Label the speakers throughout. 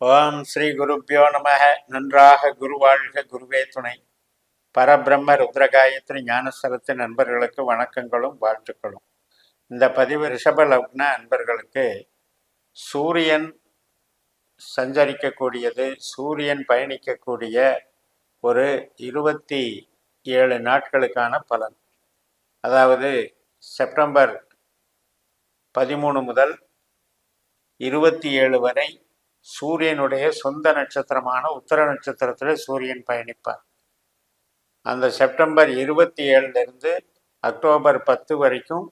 Speaker 1: ஓம் ஸ்ரீ குருப்பியோ நம நன்றாக குருவாழ்க குருவே துணை. பரபிரம்ம ருத்ரகாயத்ரி ஞானஸ்தலத்து நண்பர்களுக்கு வணக்கங்களும் வாழ்த்துக்களும். இந்த பதிவு ரிஷப லக்ன அன்பர்களுக்கு சூரியன் சஞ்சரிக்கக்கூடியது சூரியன் பயணிக்கக்கூடிய ஒரு இருபத்தி ஏழு நாட்களுக்கான பலன். அதாவது செப்டம்பர் பதிமூணு முதல் இருபத்தி ஏழு வரை சூரியனுடைய சொந்த நட்சத்திரமான உத்தர நட்சத்திரத்தில் சூரியன் பயணிப்பார். அந்த செப்டம்பர் இருபத்தி ஏழுலேருந்து அக்டோபர் பத்து வரைக்கும்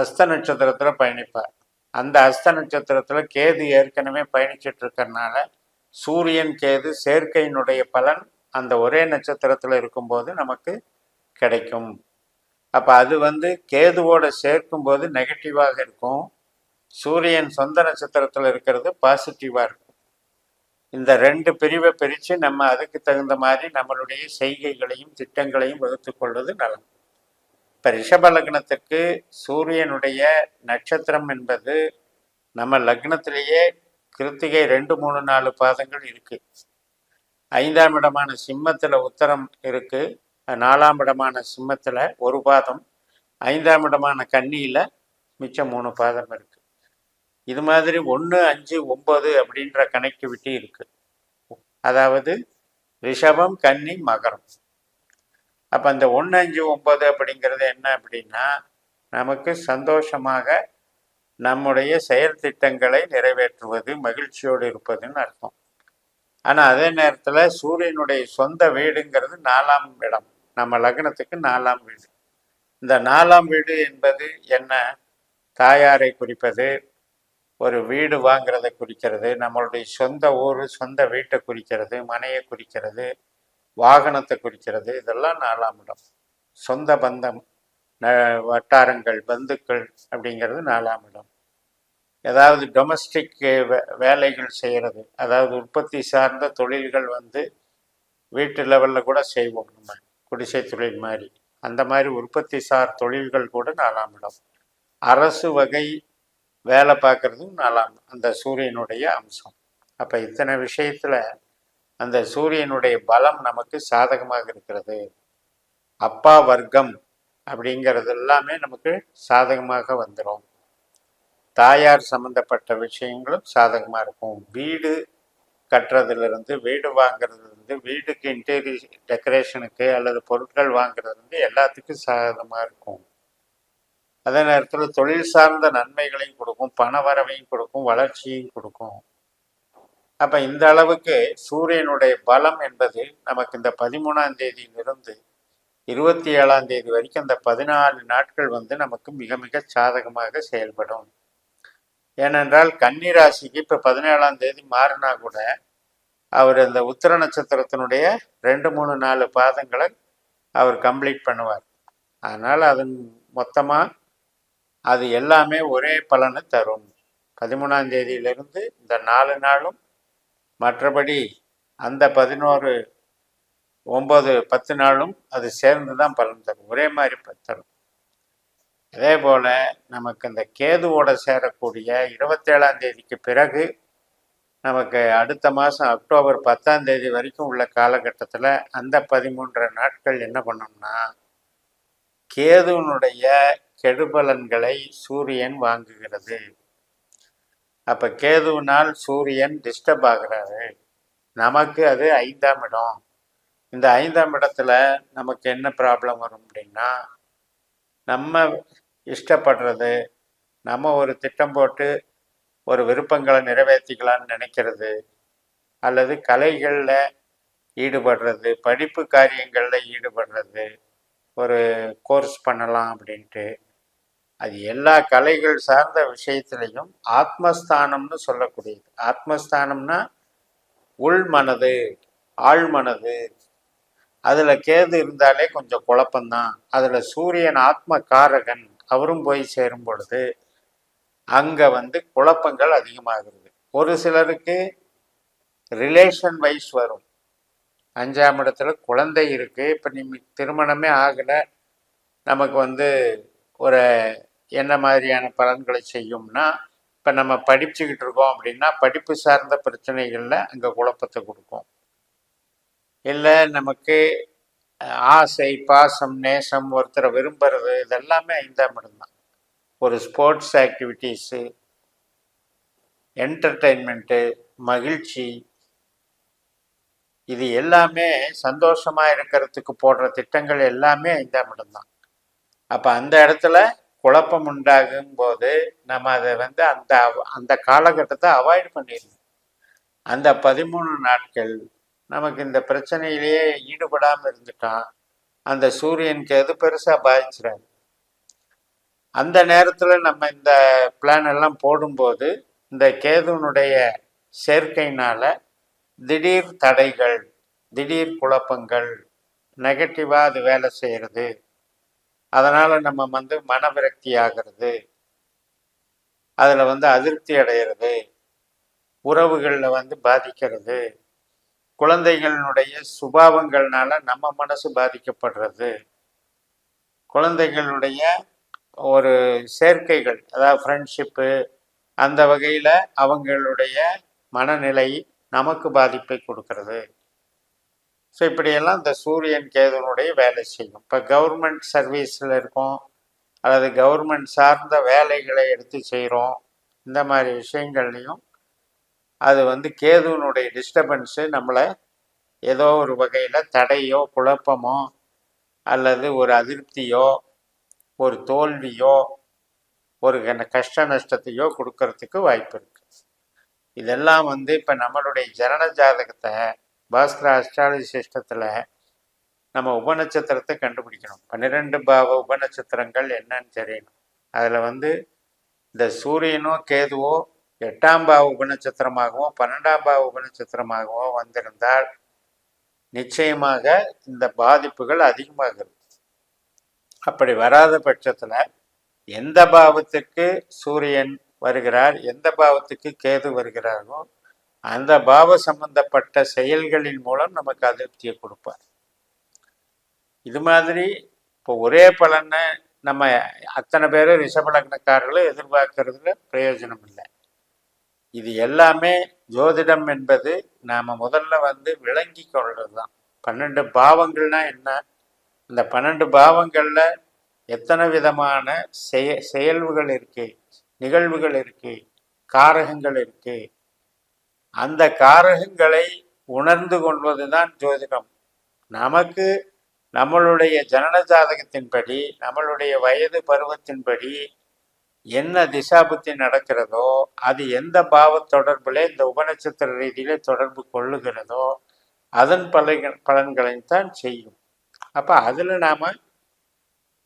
Speaker 1: அஸ்த நட்சத்திரத்தில் பயணிப்பார். அந்த அஸ்த நட்சத்திரத்தில் கேது ஏற்கனவே பயணிச்சிட்டு இருக்கறனால சூரியன் கேது சேர்க்கையினுடைய பலன் அந்த ஒரே நட்சத்திரத்தில் இருக்கும்போது நமக்கு கிடைக்கும். அப்போ அது வந்து கேதுவோட சேர்க்கும்போது நெகட்டிவாக இருக்கும். சூரியன் சொந்த நட்சத்திரத்தில் இருக்கிறது பாசிட்டிவாக இருக்கும். இந்த ரெண்டு பிரிவை பிரித்து நம்ம அதுக்கு தகுந்த மாதிரி நம்மளுடைய செய்கைகளையும் திட்டங்களையும் வகுத்து கொள்வது நலம். இப்போ ரிஷப லக்னத்துக்கு சூரியனுடைய நட்சத்திரம் என்பது நம்ம லக்னத்திலேயே கிருத்திகை ரெண்டு மூணு நாலு பாதங்கள் இருக்கு. ஐந்தாம் இடமான சிம்மத்தில் உத்தரம் இருக்கு. நாலாம் இடமான சிம்மத்தில் ஒரு பாதம். ஐந்தாம் இடமான கன்னியில் மிச்சம் மூணு பாதம் இருக்கு. இது மாதிரி ஒன்று அஞ்சு ஒன்பது அப்படின்ற கனெக்டிவிட்டி இருக்கு. அதாவது ரிஷபம் கன்னி மகரம். அப்போ அந்த ஒன்று அஞ்சு ஒன்பது அப்படிங்கிறது என்ன அப்படின்னா நமக்கு சந்தோஷமாக நம்முடைய செயல் திட்டங்களை நிறைவேற்றுவது மகிழ்ச்சியோடு இருப்பதுன்னு அர்த்தம். ஆனால் அதே நேரத்தில் சூரியனுடைய சொந்த வீடுங்கிறது நாலாம் இடம். நம்ம லக்னத்துக்கு நாலாம் வீடு. இந்த நாலாம் வீடு என்பது என்ன? தாயாரை குறிப்பது ஒரு வீடு வாங்குறதை குறிக்கிறது நம்மளுடைய சொந்த ஊர் சொந்த வீட்டை குறிக்கிறது மனையை குறிக்கிறது வாகனத்தை குறிக்கிறது இதெல்லாம் நாலாம் இடம். சொந்த பந்தம் வட்டாரங்கள் பந்துக்கள் அப்படிங்கிறது நாலாம் இடம். ஏதாவது டொமஸ்டிக் வேலைகள் செய்கிறது அதாவது உற்பத்தி சார்ந்த தொழில்கள் வந்து வீட்டு லெவலில் கூட செய்வோம் நம்ம குடிசை தொழில் மாதிரி. அந்த மாதிரி உற்பத்தி சார் தொழில்கள் கூட நாலாம் இடம். அரசு வகை வேலை பார்க்குறதும் நாலாம் அந்த சூரியனுடைய அம்சம். அப்போ இத்தனை விஷயத்தில் அந்த சூரியனுடைய பலம் நமக்கு சாதகமாக இருக்கிறது. அப்பா வர்க்கம் அப்படிங்கிறது எல்லாமே நமக்கு சாதகமாக வந்துடும் தாயார் சம்பந்தப்பட்ட விஷயங்களும் சாதகமாக இருக்கும். வீடு கட்டுறதுலேருந்து வீடு வாங்குறதுலேருந்து வீட்டுக்கு இன்டீரியர் டெக்கரேஷனுக்கு அல்லது பொருட்கள் வாங்குறதுலேருந்து எல்லாத்துக்கும் சாதகமாக இருக்கும். அதே நேரத்தில் தொழில் சார்ந்த நன்மைகளையும் கொடுக்கும் பண வரவையும் கொடுக்கும் வளர்ச்சியையும் கொடுக்கும். அப்போ இந்த அளவுக்கு சூரியனுடைய பலம் என்பது நமக்கு இந்த பதிமூணாம் தேதியிலிருந்து இருபத்தி ஏழாம் தேதி வரைக்கும் அந்த பதினாலு நாட்கள் வந்து நமக்கு மிக மிக சாதகமாக செயல்படும். ஏனென்றால் கன்னிராசிக்கு இப்போ பதினேழாம் தேதி மாறினா கூட அவர் அந்த உத்தர நட்சத்திரத்தினுடைய ரெண்டு மூணு நாலு பாதங்களை அவர் கம்ப்ளீட் பண்ணுவார். அதனால் அதன் மொத்தமாக அது எல்லாமே ஒரே பலனை தரும். பதிமூணாம் தேதியிலிருந்து இந்த நாலு நாளும் மற்றபடி அந்த பதினோரு ஒம்பது பத்து நாளும் அது சேர்ந்து தான் பலன் தரும். ஒரே மாதிரி தரும். அதே போல் நமக்கு இந்த கேதுவோட சேரக்கூடிய இருபத்தேழாம் தேதிக்கு பிறகு நமக்கு அடுத்த மாதம் அக்டோபர் பத்தாம் தேதி வரைக்கும் உள்ள காலகட்டத்தில் அந்த பதிமூன்றரை நாட்கள் என்ன பண்ணோம்னா கேதுவனுடைய கெடுபலன்களை சூரியன் வாங்குகிறது. அப்போ கேதுவினால் சூரியன் டிஸ்டர்ப் ஆகிறாரு. நமக்கு அது ஐந்தாம் இடம். இந்த ஐந்தாம் இடத்துல நமக்கு என்ன ப்ராப்ளம் வரும் அப்படின்னா நம்ம இஷ்டப்படுறது நம்ம ஒரு திட்டம் போட்டு ஒரு விருப்பங்களை நிறைவேற்றிக்கலாம்னு நினைக்கிறது அல்லது கலைகளில் ஈடுபடுறது படிப்பு காரியங்களில் ஈடுபடுறது ஒரு கோர்ஸ் பண்ணலாம் அப்படின்ட்டு. அது எல்லா கலைகள் சார்ந்த விஷயத்திலையும் ஆத்மஸ்தானம்னு சொல்லக்கூடியது. ஆத்மஸ்தானம்னா உள் மனது ஆழ் மனது. அதில் கேது இருந்தாலே கொஞ்சம் குழப்பம்தான் அதில் சூரியன் ஆத்ம காரகன் அவரும் போய் சேரும் பொழுது அங்கே வந்து குழப்பங்கள் அதிகமாகிறது. ஒரு சிலருக்கு ரிலேஷன் வைஸ் வரும். அஞ்சாம் இடத்துல குழந்தை இருக்குது இப்போ நீ திருமணமே ஆகலை நமக்கு வந்து ஒரு என்ன மாதிரியான பலன்களை செய்யும்னா இப்போ நம்ம படிச்சுக்கிட்டு இருக்கோம் அப்படின்னா படிப்பு சார்ந்த பிரச்சனைகளில் அங்கே குழப்பத்தை கொடுக்கும். இல்லை நமக்கு ஆசை பாசம் நேசம் ஒருத்தரை விரும்புறது இதெல்லாமே ஐந்தாம் இடம்தான் ஒரு ஸ்போர்ட்ஸ் ஆக்டிவிட்டீஸு என்டர்டெயின்மெண்ட்டு மகிழ்ச்சி இது எல்லாமே சந்தோஷமாக இருக்கிறதுக்கு போடுற திட்டங்கள் எல்லாமே ஐந்தாம் இடம்தான் அப்போ அந்த இடத்துல குழப்பம் உண்டாகும் போது நம்ம அதை வந்து அந்த அந்த காலகட்டத்தை அவாய்ட் பண்ணிடணும். அந்த பதிமூணு நாட்கள் நமக்கு இந்த பிரச்சனையிலேயே ஈடுபடாமல் இருந்துட்டான் அந்த சூரியனுக்கு எது பெருசாக பாதிச்சிடாது. அந்த நேரத்தில் நம்ம இந்த பிளான் எல்லாம் போடும்போது இந்த கேதுனுடைய சேர்க்கையினால் திடீர் தடைகள் திடீர் குழப்பங்கள் நெகட்டிவாக அது வேலை செய்யறது அதனால நம்ம வந்து மனவிரக்தி ஆகிறது அதில் வந்து அதிருப்தி அடைகிறது உறவுகளில் வந்து பாதிக்கிறது. குழந்தைகளினுடைய சுபாவங்கள்னால நம்ம மனசு பாதிக்கப்படுறது. குழந்தைகளுடைய ஒரு சேர்க்கைகள் அதாவது ஃப்ரெண்ட்ஷிப்பு அந்த வகையில் அவங்களுடைய மனநிலை நமக்கு பாதிப்பை கொடுக்கறது. ஸோ இப்படியெல்லாம் இந்த சூரியன் கேதுனுடைய வேலை செய்யும். இப்போ கவர்மெண்ட் சர்வீஸில் இருக்கோம் அல்லது கவர்மெண்ட் சார்ந்த வேலைகளை எடுத்து செய்கிறோம் இந்த மாதிரி விஷயங்கள்லையும் அது வந்து கேதுவனுடைய டிஸ்டர்பன்ஸு நம்மளை ஏதோ ஒரு வகையில் தடையோ குழப்பமோ அல்லது ஒரு அதிருப்தியோ ஒரு தோல்வியோ ஒரு கன- கஷ்ட நஷ்டத்தையோ கொடுக்கறதுக்கு வாய்ப்பு இருக்குது இதெல்லாம் வந்து இப்போ நம்மளுடைய ஜனன ஜாதகத்தை பாஸ்கர அஸ்ட்ராலஜி சிஸ்டத்தில் நம்ம உபநட்சத்திரத்தை கண்டுபிடிக்கணும். பன்னிரெண்டு பாவ உபநட்சத்திரங்கள் என்னன்னு தெரியணும். அதில் வந்து இந்த சூரியனோ கேதுவோ எட்டாம் பாவ உபநட்சத்திரமாகவோ பன்னெண்டாம் பாவ உபநட்சத்திரமாகவோ வந்திருந்தால் நிச்சயமாக இந்த பாதிப்புகள் அதிகமாகிறது அப்படி வராத பட்சத்தில் எந்த பாவத்துக்கு சூரியன் வருகிறார் எந்த பாவத்துக்கு கேது வருகிறாரோ அந்த பாவ சம்பந்தப்பட்ட செயல்களின் மூலம் நமக்கு அதிருப்தியை கொடுப்பார். இது மாதிரி இப்போ ஒரே பலனை நம்ம அத்தனை பேரும் ரிஷபலக்னக்காரர்களும் எதிர்பார்க்கறதுல பிரயோஜனம் இல்லை. இது எல்லாமே ஜோதிடம் என்பது நாம் முதல்ல வந்து விளங்கி கொள்வது தான். பன்னெண்டு பாவங்கள்னா என்ன? இந்த பன்னெண்டு பாவங்களில் எத்தனை விதமான செய செயல்கள் இருக்குது நிகழ்வுகள் இருக்குது காரகங்கள் இருக்கு? அந்த காரகங்களை உணர்ந்து கொள்வதுதான் ஜோதிடம். நமக்கு நம்மளுடைய ஜனன ஜாதகத்தின்படி நம்மளுடைய வயது பருவத்தின்படி என்ன திசாபுத்தி நடக்கிறதோ அது எந்த பாவ தொடர்பில் இந்த உபநட்சத்திர ரீதியில தொடர்பு கொள்ளுகிறதோ அதன் பலன்கள் பலன்களைத்தான் செய்யும். அப்போ அதில் நாம்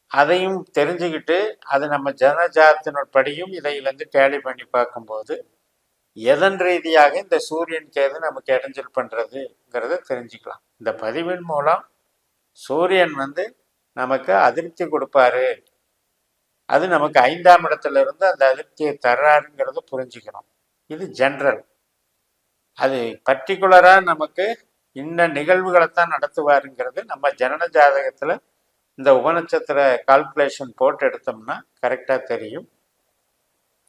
Speaker 1: அதையும் தெரிஞ்சுக்கிட்டு அது நம்ம ஜனஜாத்தினப்படியும் இதை வந்து டேலி பண்ணி பார்க்கும்போது எதன் ரீதியாக இந்த சூரியன் கேது நமக்கு இடைஞ்சல் பண்ணுறதுங்கிறத தெரிஞ்சுக்கலாம். இந்த பதிவின் மூலம் சூரியன் வந்து நமக்கு அதிருப்தி கொடுப்பாரு. அது நமக்கு ஐந்தாம் இடத்துல இருந்து அந்த அதிருப்தியை தர்றாருங்கிறத புரிஞ்சுக்கணும். இது ஜென்ரல் அது பர்டிகுலராக நமக்கு இன்ன நிகழ்வுகளைத்தான் நடத்துவாருங்கிறது நம்ம ஜனன ஜாதகத்தில் இந்த உபநட்சத்திர கால்குலேஷன் போட்டு எடுத்தோம்னா கரெக்டாக தெரியும்.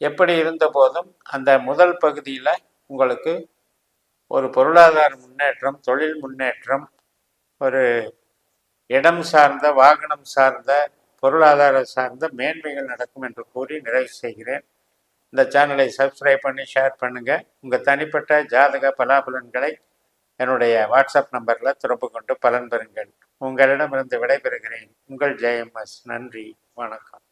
Speaker 1: எப்படி இருந்த போதும் அந்த முதல் பகுதியில் உங்களுக்கு ஒரு பொருளாதார முன்னேற்றம் தொழில் முன்னேற்றம் ஒரு இடம் சார்ந்த வாகனம் சார்ந்த பொருளாதார சார்ந்த மேன்மைகள் நடக்கும் என்று கூறி நிறைவு செய்கிறேன். இந்த சேனலை சப்ஸ்கிரைப் பண்ணி ஷேர் பண்ணுங்கள் உங்கள் தனிப்பட்ட ஜாதக பலாபலன்களை என்னுடைய வாட்ஸ்அப் நம்பரில் தொடர்பு கொண்டு பலன் பெறுங்கள். உங்களிடமிருந்து விடைபெறுகிறேன். உங்கள் ஜெயம்எஸ் நன்றி. வணக்கம்.